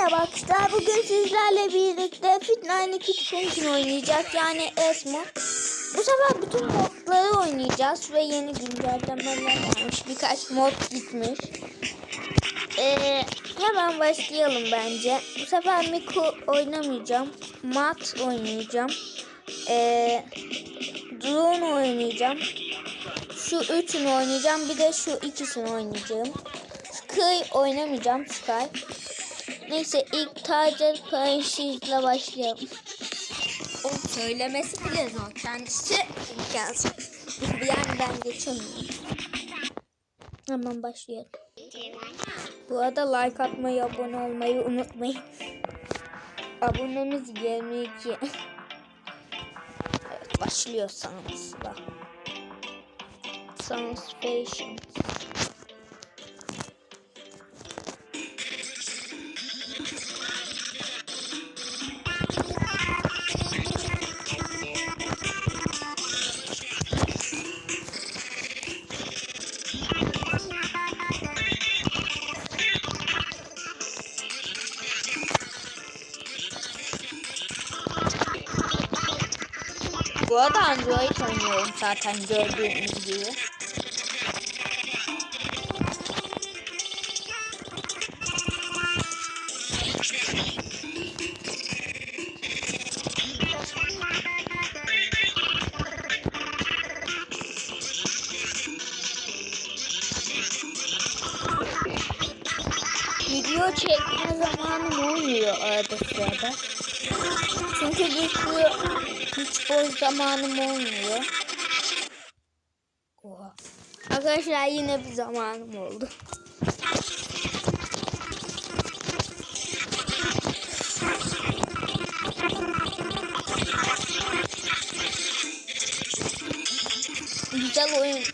Merhaba arkadaşlar. Bugün sizlerle birlikte Fit92 Function oynayacağız. Yani Esmo. Bu sefer bütün modları oynayacağız ve yeni güncellemeler gelmiş. Birkaç mod gitmiş. Ee, hemen başlayalım bence. Bu sefer Miku oynamayacağım. Mat oynayacağım. Ee, Drone oynayacağım. Şu üçünü oynayacağım. Bir de şu ikisini oynayacağım. Sky oynamayacağım. Sky. Neyse ilk Tiger Prince'le başlayalım. O söylemesi bile zor. Kendisi imkansız. Yani ben geçemiyorum. Hemen başlayalım. Bu arada like atmayı, abone olmayı unutmayın. Abonemiz 22. Evet, başlıyor Sans'la. Sans Fashion. Android oynuyorum zaten gördüğünüz gibi. Video çekme zamanım olmuyor arada sırada. Çünkü bir hiç boş zamanım olmuyor. Oha. Arkadaşlar yine bir zamanım oldu. Güzel oyun.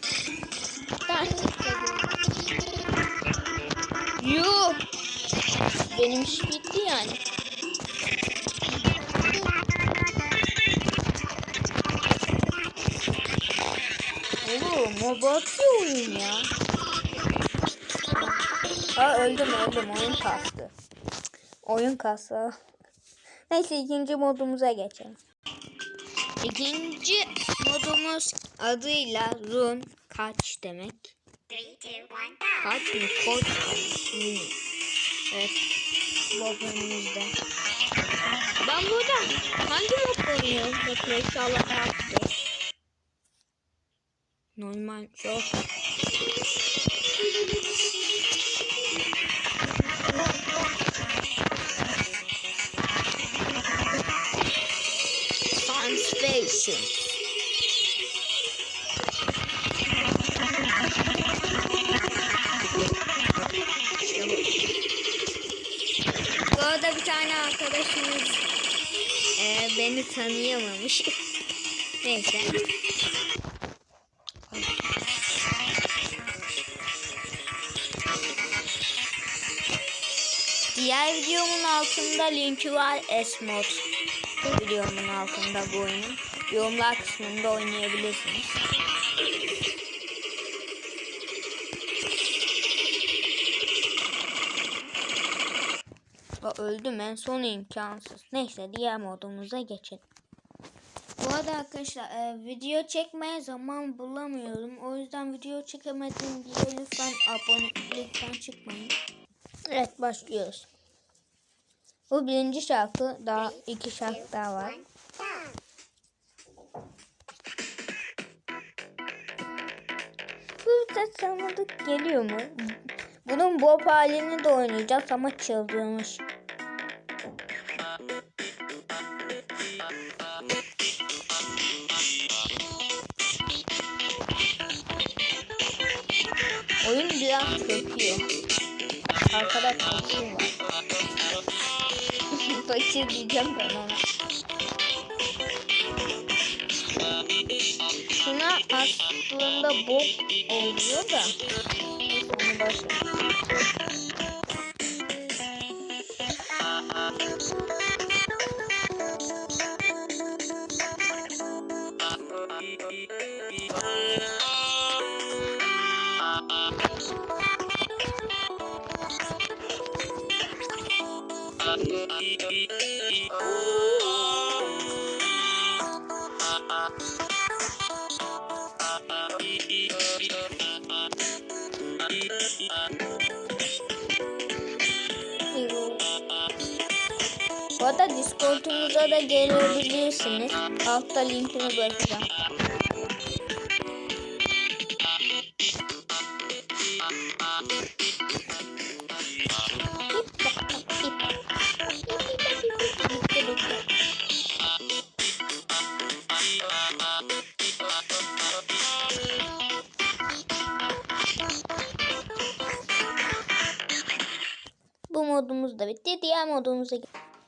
Yuh. Benim iş o bakıyor oyun ya. Ha öldüm öldüm oyun kastı. Oyun kastı. Neyse ikinci modumuza geçelim. İkinci modumuz adıyla run kaç demek? Kaç mı? Koç mu? Evet. Önümüzde. Ben burada hangi mod oynuyorum? Bakın inşallah yaptı. Normal çok. Transformation. Bu arada bir tane arkadaşımız e, beni tanıyamamış. Neyse. Diğer videomun altında linki var Esmod. Videomun altında bu oyunun. Yorumlar kısmında oynayabilirsiniz. O öldüm en son imkansız. Neyse diğer modumuza geçelim. Bu arada arkadaşlar e, video çekmeye zaman bulamıyorum. O yüzden video çekemedim diye lütfen abonelikten çıkmayın. Evet başlıyoruz. Bu birinci şarkı. Daha iki şarkı daha var. Bu ses tanıdık geliyor mu? Bunun Bob halini de oynayacağız ama çıldırmış. Oyun biraz çöküyor. Arkada fakir var. fakir diyeceğim ben ona. Şuna aslında bok oluyor da. Onu başlayalım. Bu arada Discord'umuza da gelebilirsiniz. Altta linkini bırakacağım. Diğer modumuza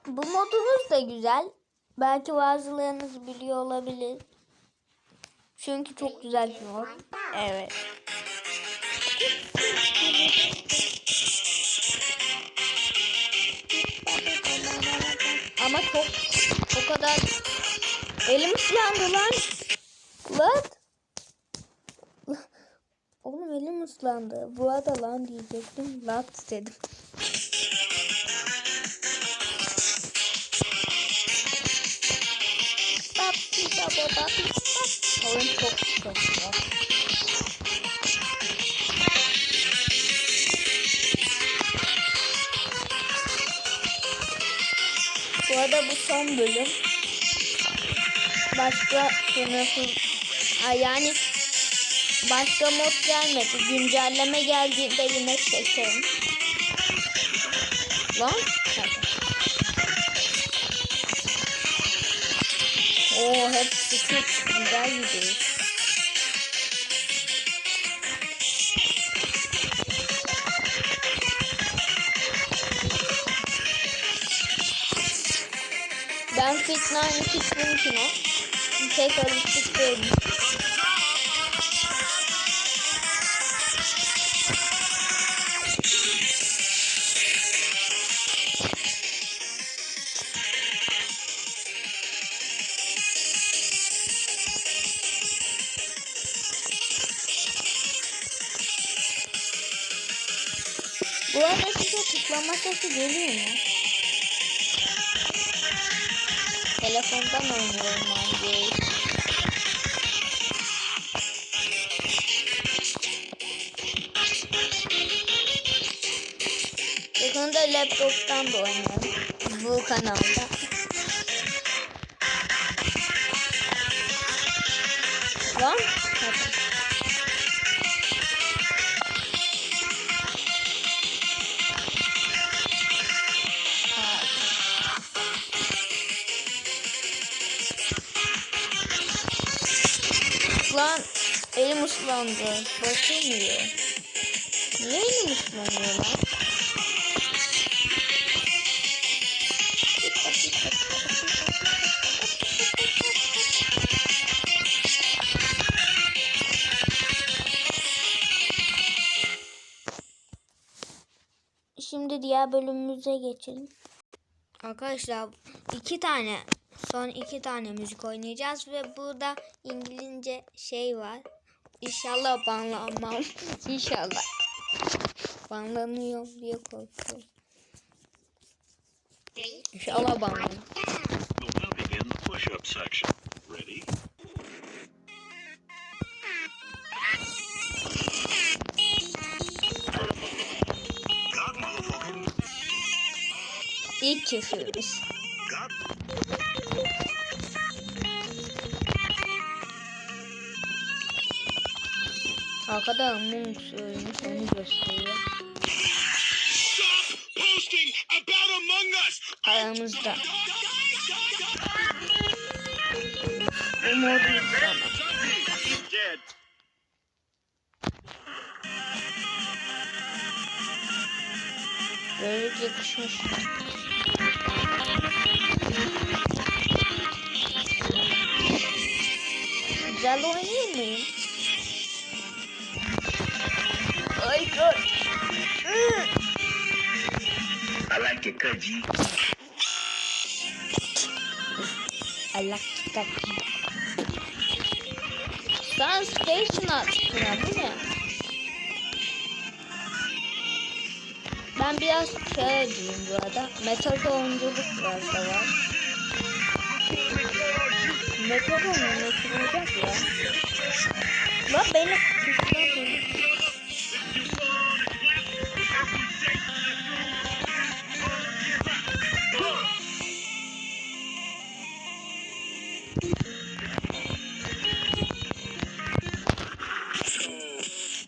Bu modumuz da güzel. Belki bazılarınız biliyor olabilir. Çünkü çok güzel bir mod. Evet. Ama çok o kadar elim ıslandı lan. Lan. Oğlum elim ıslandı. Bu arada lan diyecektim. Lat dedim. Oyun çok kötü. Bu arada bu son bölüm. Başka sınıfı Ay yani başka mod gelmedi. Güncelleme geldiğinde yine çekerim. Lan. Hadi. Oo hepsi çok güzel gidiyor. Ben Fit 92 Funkino. Tek alıştık değilim. Telefondan oynuyorum abi. Yakında laptoptan da oynuyorum. Bu kanalda. Lan. Lan elim ıslandı. Basılmıyor. Niye elim ıslanıyor lan? Şimdi diğer bölümümüze geçelim. Arkadaşlar iki tane son iki tane müzik oynayacağız ve burada İngilizce şey var. İnşallah banlanmam. İnşallah. Banlanıyorum diye korkuyorum. İnşallah motherfucker. İlk küfürümüz. Arkada mum söylemiş onu gösteriyor. Among. Aramızda. Bu modu yüklemek. He's dead. Böyle yakışmış. Güzel oynayayım mıyım? Ay ay. I like cut, G. I like touch you. Sen station attın ya bu ne? Ben biraz şöyle diyeyim bu arada. Metal oyunculuk biraz da var. Oyunu nasıl olacak ya? Lan beni tuştan koydu.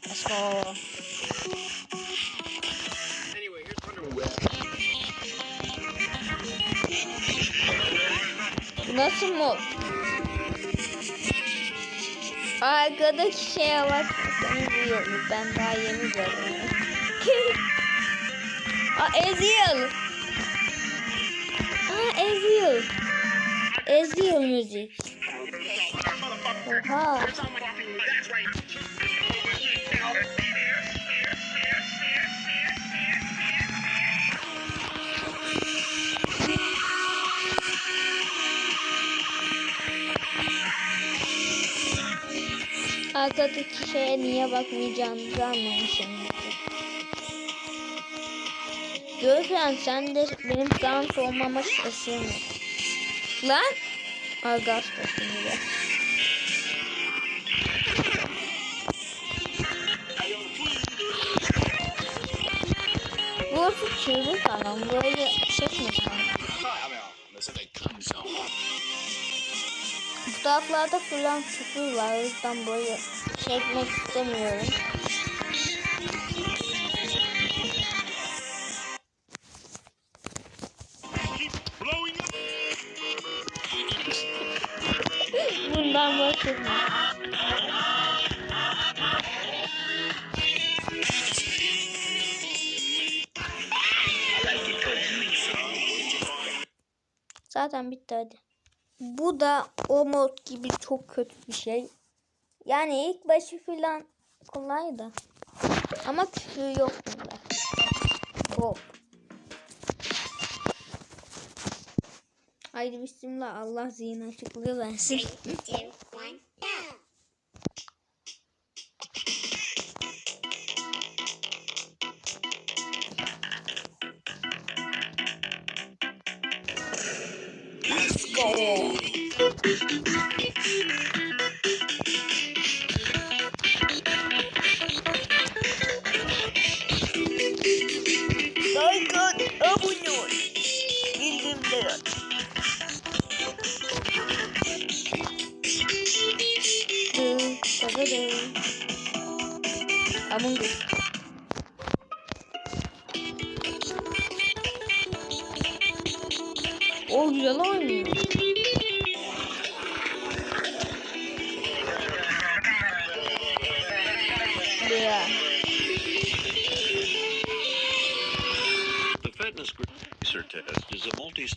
Let's go. Bu Nasıl mod? Arkadaki şeye bakmasanız iyi olur. Ben daha yeni gördüm. Aa Ezreal. Aa Ezreal. Ezreal müzik. Oha. Arkadaki şeye niye bakmayacağımızı anlamışım. Görsen sen de benim dans olmama şaşırma. Lan! Argas da şimdi. Burası çığlık alan. Burayı çekmesin. Bu taraflarda falan küfür var. O yüzden burayı çekmek istemiyorum. Bundan bahsetme. Zaten bitti hadi. Bu da o mod gibi çok kötü bir şey. Yani ilk başı filan kolay da. Ama küfür yok bunda. Hop. Haydi bismillah Allah zihin açıklığı versin. Three,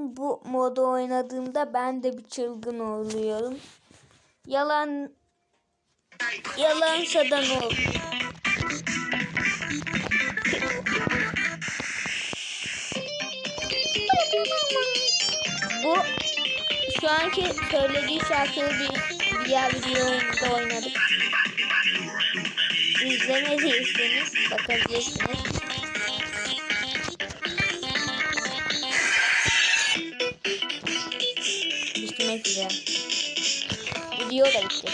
bu modu oynadığımda ben de bir çılgın oluyorum. Yalan yalansa da ne olur. Bu şu anki söylediği şarkıyı bir diğer videomda oynadık. İzlemediyseniz bakabilirsiniz. bitirmek üzere. Video da bitti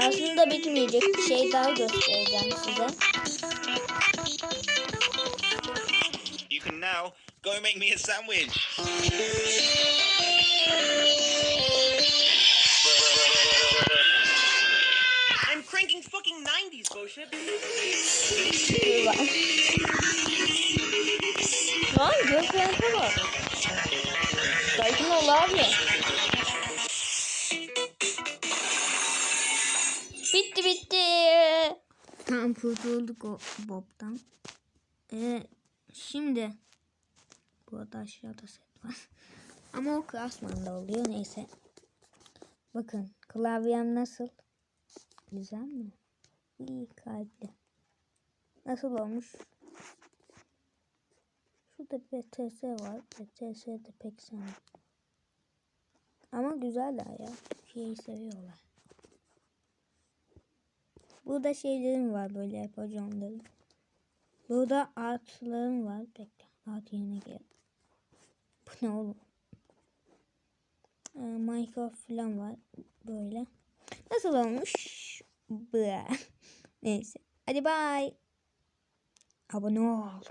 Aslında bitmeyecek bir şey daha göstereceğim size. You can now go make me a sandwich. I'm cranking fucking 90s, bullshit. Lan göz renge bak. Sakin ol abi. Bitti bitti. Tamam kurtulduk o Bob'dan. Ee, şimdi burada aşağıda set var. Ama o Craftsman'da oluyor neyse. Bakın klavyem nasıl? Güzel mi? İyi kalpli. Nasıl olmuş? Şurada BTS var. BTS de pek sevmem. Ama güzeller ya. Şeyi seviyorlar. Burada şeylerim var böyle yapacağımlarım. Burada artlarım var. Bekle. Art yerine gel. Bu ne oğlum? Ee, Minecraft falan var. Böyle. Nasıl olmuş? Bıh. Neyse. Hadi bye. Abone ol.